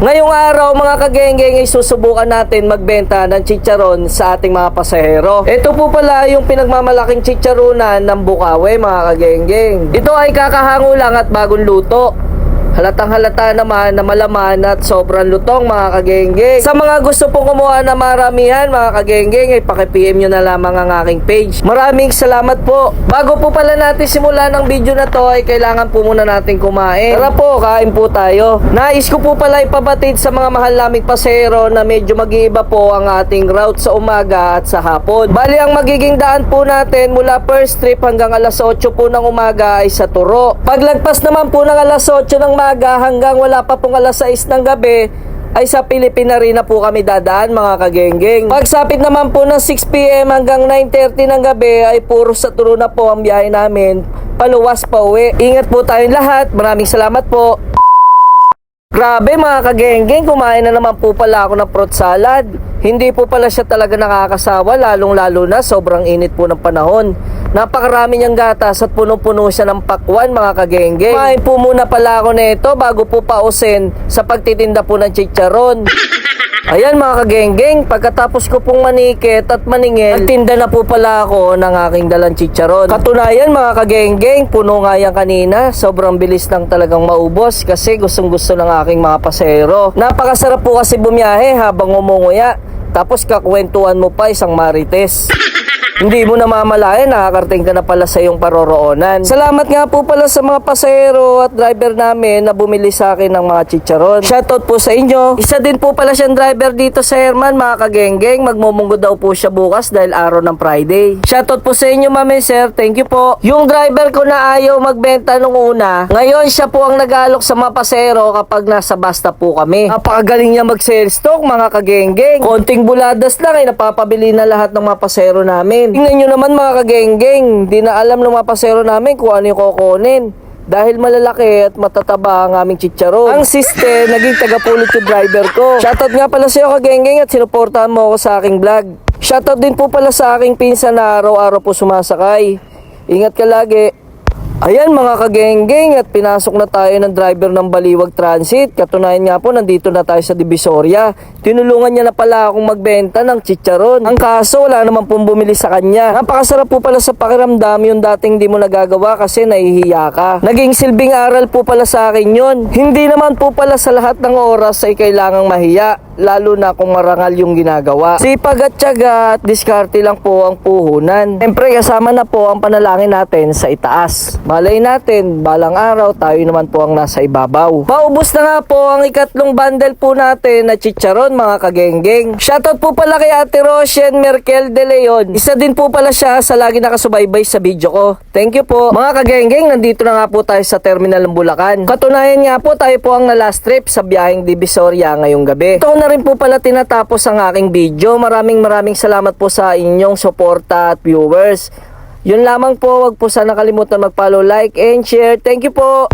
Ngayong araw mga kagengeng ay susubukan natin magbenta ng chicharon sa ating mga pasahero. Ito po pala yung pinagmamalaking chicharonan ng Bukawe mga kagengeng. Ito ay kakahango lang at bagong luto. Halatang halata naman na malaman at sobrang lutong mga kagenggeng. Sa mga gusto pong kumuha na maramihan mga kagenggeng ay paki-PM nyo na lamang ang aking page. Maraming salamat po. Bago po pala natin simulan ng video na to ay kailangan po muna natin kumain. Tara po, kain po tayo. Nais ko po pala ipabatid sa mga mahal naming pasero na medyo mag-iiba po ang ating route sa umaga at sa hapon. Bali ang magiging daan po natin mula first trip hanggang alas 8 po ng umaga ay sa Turo. Paglagpas naman po ng alas 8 ng umaga hanggang wala pa pong alas 6 ng gabi ay sa Pilipina rin na po kami dadaan mga kagenggeng. Pagsapit naman po ng 6pm hanggang 9.30 ng gabi ay puro sa Turo na po ang biyahe namin paluwas pa uwi. Ingat po tayong lahat. Maraming salamat po. Grabe mga kagenggeng, kumain na naman po pala ako ng fruit salad. Hindi po pala siya talaga nakakasawa, lalong lalo na sobrang init po ng panahon. Napakarami niyang gatas at punong-puno siya ng pakwan mga kagenggeng. Kumain po muna pala ako nito bago po pausin sa pagtitinda po ng chicharon. Ayan mga kagenggeng, pagkatapos ko pong manikit at maningil, nagtinda na po pala ako ng aking dalang chicharon. Katunayan mga kagenggeng, puno nga yan kanina. Sobrang bilis lang talagang maubos kasi gustong gusto ng aking mga pasero. Napakasarap po kasi bumiyahe habang umunguya. Tapos kakwentuhan mo pa isang marites. Hindi mo namamalayan, nakakarating ka na pala sa iyong paroroonan. Salamat nga po pala sa mga pasahero at driver namin na bumili sa akin ng mga chicharon. Shoutout po sa inyo. Isa din po pala siyang driver dito sa Herman, mga kagenggeng. Magmumunggo daw po siya bukas dahil araw ng Friday. Shoutout po sa inyo, mami sir. Thank you po. Yung driver ko na ayaw magbenta nung una, ngayon siya po ang nag-aalok sa mga pasahero kapag nasa basta po kami. Napakagaling niya mag-sales stock, mga kagenggeng. Konting buladas lang ay napapabili na lahat ng mga pasahero namin. Tingnan nyo naman mga kagenggeng, di na alam ng mga pasero namin kung ano yung kukunin. Dahil malalaki at matataba ang aming chicharon. Ang sister, naging tagapulot yung driver ko. Shoutout nga pala sa'yo kagenggeng at sinuportahan mo ako sa aking vlog. Shoutout din po pala sa aking pinsan na araw-araw po sumasakay. Ingat ka lagi. Ayan mga kagenggeng at pinasok na tayo ng driver ng Baliwag Transit. Katunayan nga po nandito na tayo sa Divisoria. Tinulungan niya na pala akong magbenta ng chicharon. Ang kaso wala naman pong bumili sa kanya. Napakasarap po pala sa pakiramdam yung dating di mo nagagawa kasi nahihiya ka. Naging silbing aral po pala sa akin yun. Hindi naman po pala sa lahat ng oras ay kailangang mahiya. Lalo na kung marangal yung ginagawa. Sipag at tiyaga at diskarte lang po ang puhunan. Siyempre kasama na po ang panalangin natin sa itaas. Malay natin, balang araw tayo naman po ang nasa ibabaw. Paubos na nga po ang ikatlong bundle po natin na chicharon mga kagenggeng. Shoutout po pala kay Ate Rosien Merkel de Leon. Isa din po pala siya sa lagi nakasubaybay sa video ko. Thank you po. Mga kagenggeng, nandito na nga po tayo sa terminal ng Bulacan. Katunayan nga po tayo po ang na last trip sa biyaheng Divisoria ngayong gabi. Ito rin po pala tinatapos ang aking video. Maraming maraming salamat po sa inyong suporta at viewers. Yun lamang po, wag po sana kalimutan mag-follow, like, and share. Thank you po!